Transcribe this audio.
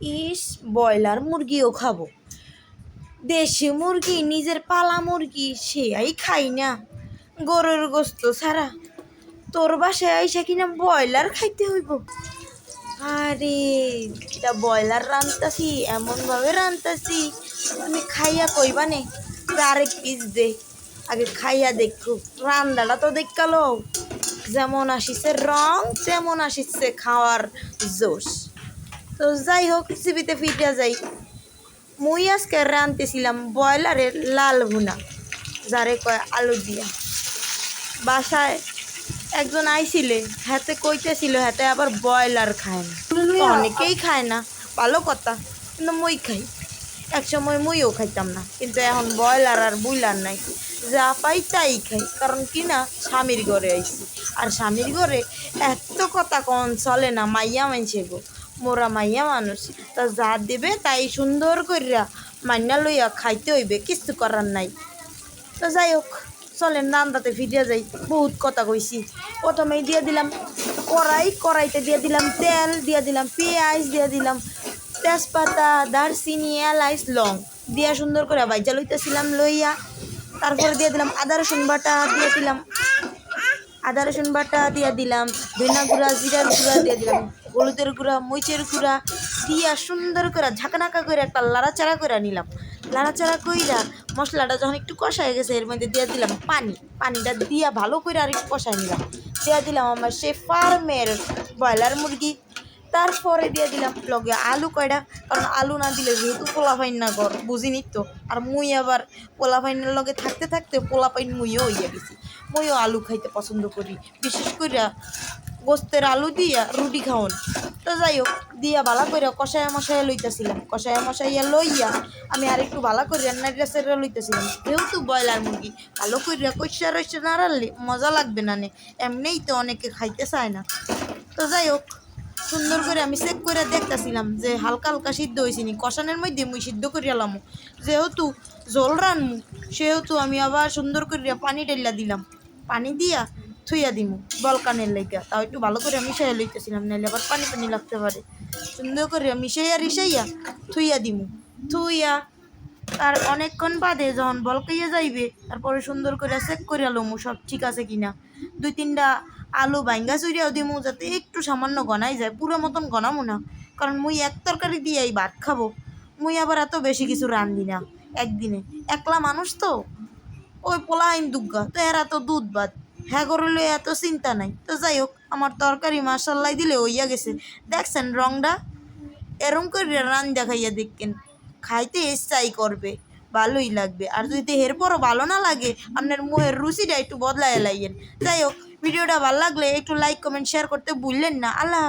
ইস, broiler মুরগিও খাব। দেশি মুরগি, নিজের পালা মুরগি, সেয়াই খাই না। গরুর গোস্ত ছাড়া। তোর বাসায় আইসা কিনা ব্রয়লার খাইতে হইব? আরে এটা ব্রয়লার রান্তাছি এমনভাবে রান্তাছি তুমি খাইয়া কইবা নে আরেক পিস দে। আগে খাইয়া দেখো রান্নাটা তো দেখাল। যেমন আসিছে রং, তেমন আসিছে খাওয়ার জোশ। তো যাই হোক রেসিপিতে ফিরে যাই মুই আজকে রাঁধতেছিলাম ব্রয়লারের লাল ভুনা যারে কয় আলু দিয়া বাসায় একজন আইছিলে হাতে কইতেছিল হাতে আবার ব্রয়লার খায় না। অনেকেই খায় না ভালো কথা কিন্তু মই খাই। এক সময় মইও খাইতাম না কিন্তু এখন ব্রয়লার আর বুইলার নাই। যা পাই তাই খাই কারণ কি না স্বামীর ঘরে আইছি আর স্বামীর ঘরে এত কথা কন চলে না মাইয়া মানছে গো। মোরা মাইয়া মানুষ। তা যা দেবে তাই সুন্দর করিয়া মান্না লইয়া খাইতে হইবে কিছু করার নাই। তো যাই হোক, চলেন রান্দাতে ফিরে যাই। বহুত কথা কইছি। প্রথমেই দিয়ে দিলাম কড়াই, কড়াইতে দিয়ে দিলাম তেল, দিয়ে দিলাম পেঁয়াজ, দিয়ে দিলাম তেজপাতা, দারচিনি, এলাইচ, লং। দিয়া সুন্দর করে ভাইজা লইতেছিলাম, লইয়া তারপরে দিয়ে দিলাম আদা, রসুন বাটা, দিয়ে দিলাম আদা, রসুন বাটা, দিয়ে দিলাম ধনিয়া গুঁড়া জিরার গুঁড়া, দিয়ে দিলাম হলুদের গুঁড়া, মরিচের গুঁড়া দিয়া সুন্দর করে ঝাঁকানাকা করে একটা লাড়াচাড়া করে নিলাম। লাড়াচাড়া কইরা মশলাটা যখন একটু কষায় গেছে, এর মধ্যে দিয়ে দিলাম পানি। পানিটা দিয়া ভালো করে আর একটু কষায় নিলাম। দিয়ে দিলাম আমার সে ফার্মের ব্রয়লার মুরগি। তারপরে দিয়ে দিলাম লগে আলু কয়টা কারণ আলু না দিলে যেহেতু পোলা পাইন না ঘর, বুঝিনি তো। আর মুই আবার পোলা পাইনের লগে থাকতে থাকতে পোলা পাইন মুইও হইয়া গেছি। মুইও আলু খাইতে পছন্দ করি। বিশেষ করে গোস্তের আলু দিয়া রুটি খাওন। তো যাই হোক দিয়া ভালা করে কষায়া মশাইয়া লইতেছিলাম। কষায়া মশাইয়া লইয়া আমি আর একটু ভালো করে রান্নাটা সেরা লইতেছিলাম। যেহেতু ব্রয়লার মুরগি, ভালো করে কষা রসা না রাখলে মজা লাগবে না নে। এমনিই তো অনেকে খাইতে চায় না। তো যাই হোক সুন্দর করে আমি চেক করে দেখতেছিলাম যে হালকা হালকা সিদ্ধ হয়েছে নি। কষানের মধ্যে মুই সিদ্ধ করে এলাম যেহেতু জল রানমু সেহেতু আমি আবার সুন্দর করে পানি ঢেলা দিলাম। পানি দিয়া থুইয়া দিমু, বলকানের লেগা। তাও একটু ভালো করে মিশাইয়া লইতেছিলাম নাহলে আবার পানি পানি লাগতে পারে। সুন্দর করে মিশাইয়া রিসাইয়া থুইয়া দিমু। থুইয়া তার অনেকক্ষণ বাদে যখন বলকাইয়া যাইবে, তারপরে সুন্দর করে চেক করে লমু সব ঠিক আছে কিনা। দুই তিনটা আলু বাইঙ্গা চুরিয়াও দিমু, যাতে একটু সামান্য গনাই যায়, পুরো মতন গনামু না। কারণ মুই এক তরকারি দিয়েই ভাত খাব, মুই আবার এত বেশি কিছু রান্ধি না একদিনে। একলা মানুষ তো? ওই পোলা আইন দুগ্গা, তো এরা তো দুধ ভাত। হ্যাঁ করলে এত চিন্তা নাই। তো যাই হোক, আমার তরকারি মাসাল্লাই দিলে হইয়া গেছে। দেখছেন রংটা? এরম করে রান দেখাইয়া দেখেন। খাইতে ইচ্ছাই করবে, ভালোই লাগবে। আর যদি এরপরও ভালো না লাগে, আপনার মুহের রুচিটা একটু বদলায় লাইয়েন। যাই হোক, ভিডিওটা ভালো লাগলে একটু লাইক কমেন্ট শেয়ার করতে ভুললেন না। আল্লাহ।